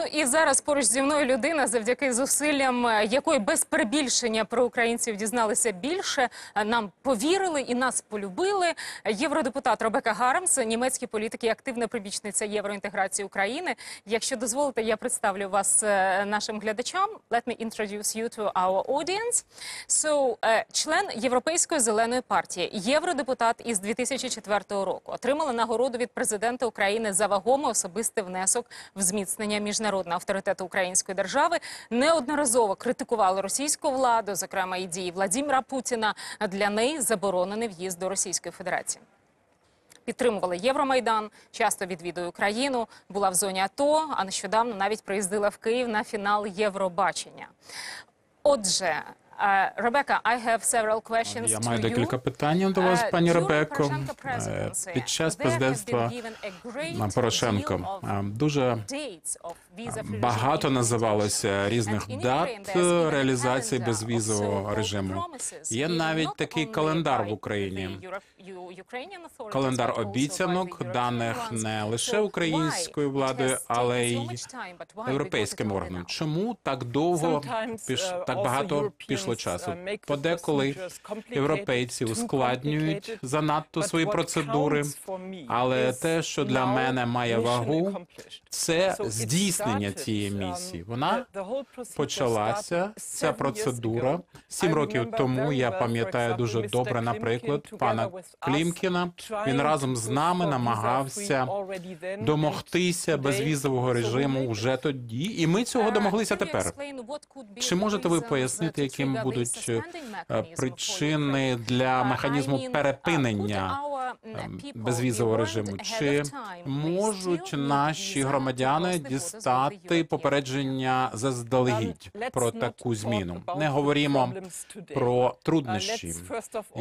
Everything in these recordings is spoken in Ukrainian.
Ну і зараз поруч зі мною людина, завдяки зусиллям е, якої без перебільшення про українців дізналися більше, е, нам повірили і нас полюбили. Євродепутат Ребека Гарамс, німецький політик і активна прибічниця євроінтеграції України. Якщо дозволите, я представлю вас е, нашим глядачам. Let me introduce you to our audience. So, член Європейської зеленої партії, євродепутат із 2004 року, отримала нагороду від президента України за вагомий особистий внесок в зміцнення міжнародного авторитету української держави. Неодноразово критикували російську владу, зокрема і дії Владіміра Путіна. Для неї заборонений в'їзд до Російської Федерації. Підтримувала Євромайдан, часто відвідує Україну, була в зоні АТО, а нещодавно навіть приїздила в Київ на фінал Євробачення. Отже, Ребека, I have several questions Я маю декілька питань до вас, Е, пані Е, presidency, Під час президентства Порошенко е, дуже багато називалося різних дат реалізації безвізового режиму. Є навіть такий календар в Україні. Календар обіцянок, даних не лише українською владою, але й європейським органам. now? Чому так довго піш uh, так багато пішло uh, часу? Подеколи європейці ускладнюють занадто свої процедури. Але те, що для мене має вагу, це здійснення цієї um, місії. Вона почалася ця процедура сім років тому. Я пам'ятаю дуже добре, наприклад, пана Клімкіна. Він разом з нами намагався домогтися безвізового режиму вже тоді, і ми цього Uh, домоглися тепер. Чи можете ви пояснити, яким будуть е, причини для Uh, механізму uh, перепинення ем, mm, безвізового режиму? Чи можуть наші громадяни дістати попередження заздалегідь Um, про таку зміну? Не говоримо про Uh, труднощі.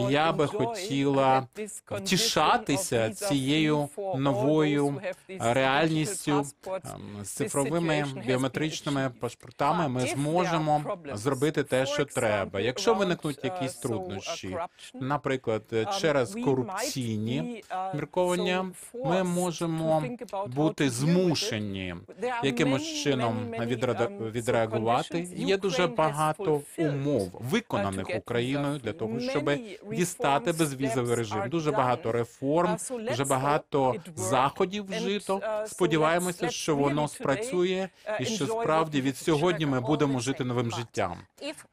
Я би хотіла втішатися цією новою реальністю ем, з цифровими біометричними паспортами. Ми зможемо зробити те, що треба. Якщо виникнуть uh, якісь uh, труднощі, наприклад, um, через корупційні uh, мірковання, ми можемо бути змушені якимось чином um, відреагувати. Є дуже багато умов, uh, виконаних Україною для того, щоб дістати безвізовий режим. Дуже багато реформ, Uh, дуже багато заходів вжито. uh, Сподіваємося, що воно спрацює, і uh, що справді від сьогодні ми будемо жити новим життям.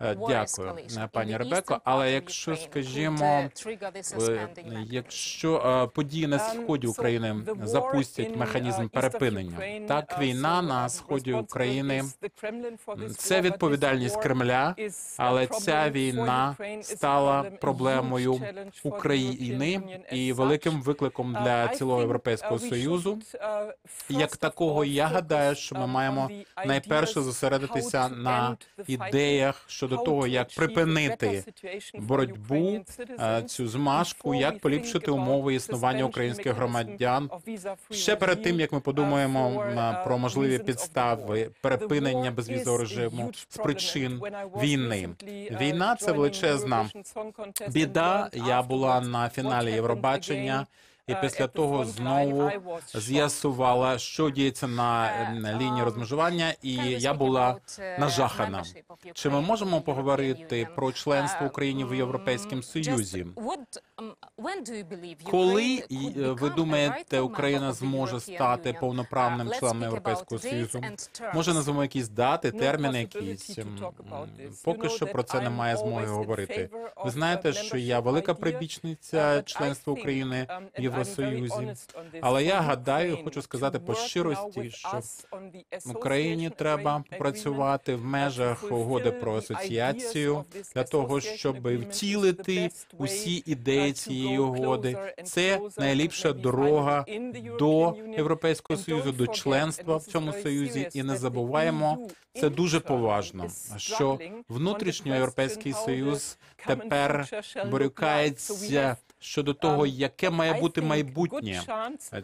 Е, Дякую, escalation пані Ребеко. Але якщо, скажімо, uh, е? Якщо е, події на Um, сході України запустять механізм uh, перепинення, так uh, війна на uh, сході України це відповідальність Кремля, але ця війна стала проблемою України і великим викликом Uh, для цілого Європейського uh, Союзу. uh, Як такого, я гадаю, що ми um, маємо найперше зосередитися на ідеях щодо того, як припинити боротьбу, е, цю змашку, як поліпшити about умови існування українських громадян. Ще перед тим як ми подумаємо про можливі підстави перепинення безвізового режиму з причин війни. Війна це величезна біда. Я була на фіналі Євробачення. І після того знову з'ясувала, що діється на лінії розмежування, і я була нажахана. Чи ми можемо поговорити про членство України в Європейському Союзі? Um, Коли е, ви become a думаєте, Україна member of the зможе European стати Union? повноправним Uh, членом Європейського Союзу? Може, назвемо якісь дати, терміни якісь? Поки know що that про це немає змоги говорити. favor Ви of, знаєте, uh, що я велика прибічниця uh, членства України um, в Євросоюзі. honest on this, Але я гадаю, хочу to сказати по щирості, що Україні треба працювати в межах угоди the про асоціацію для того, щоб втілити усі uh, ідеї цієї go угоди. Це найліпша дорога до. Європейського Союзу, до членства в цьому союзі. І не забуваємо, це дуже поважно, що struggling on the внутрішньо question Європейський how the Союз тепер борюкається щодо того, яке має бути майбутнє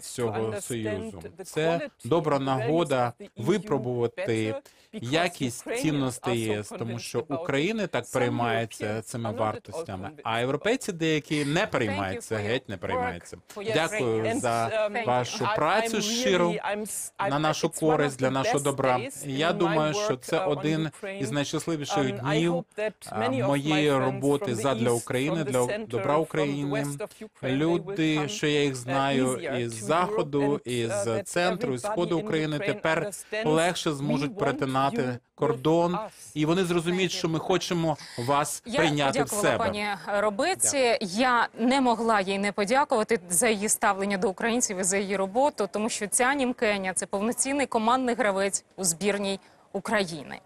цього союзу. Це добра нагода випробувати якість цінностей ЄС, тому що України так переймається цими вартостями, а європейці деякі не переймаються, your геть не your Дякую за um, вашу працю щиру на нашу користь, для нашого добра. Я думаю, що це uh, один із найщасливіших Um, днів моєї роботи задля України, для добра України. Люди, що я їх uh, знаю із заходу, із uh, центру, із сходу України, тепер легше зможуть перетинати кордон, і вони зрозуміють, що ми хочемо вас прийняти в себе. пані Робиці. Я не могла їй не подякувати за її ставлення до українців і за її роботу, тому що ця німкеня це повноцінний командний гравець у збірній України.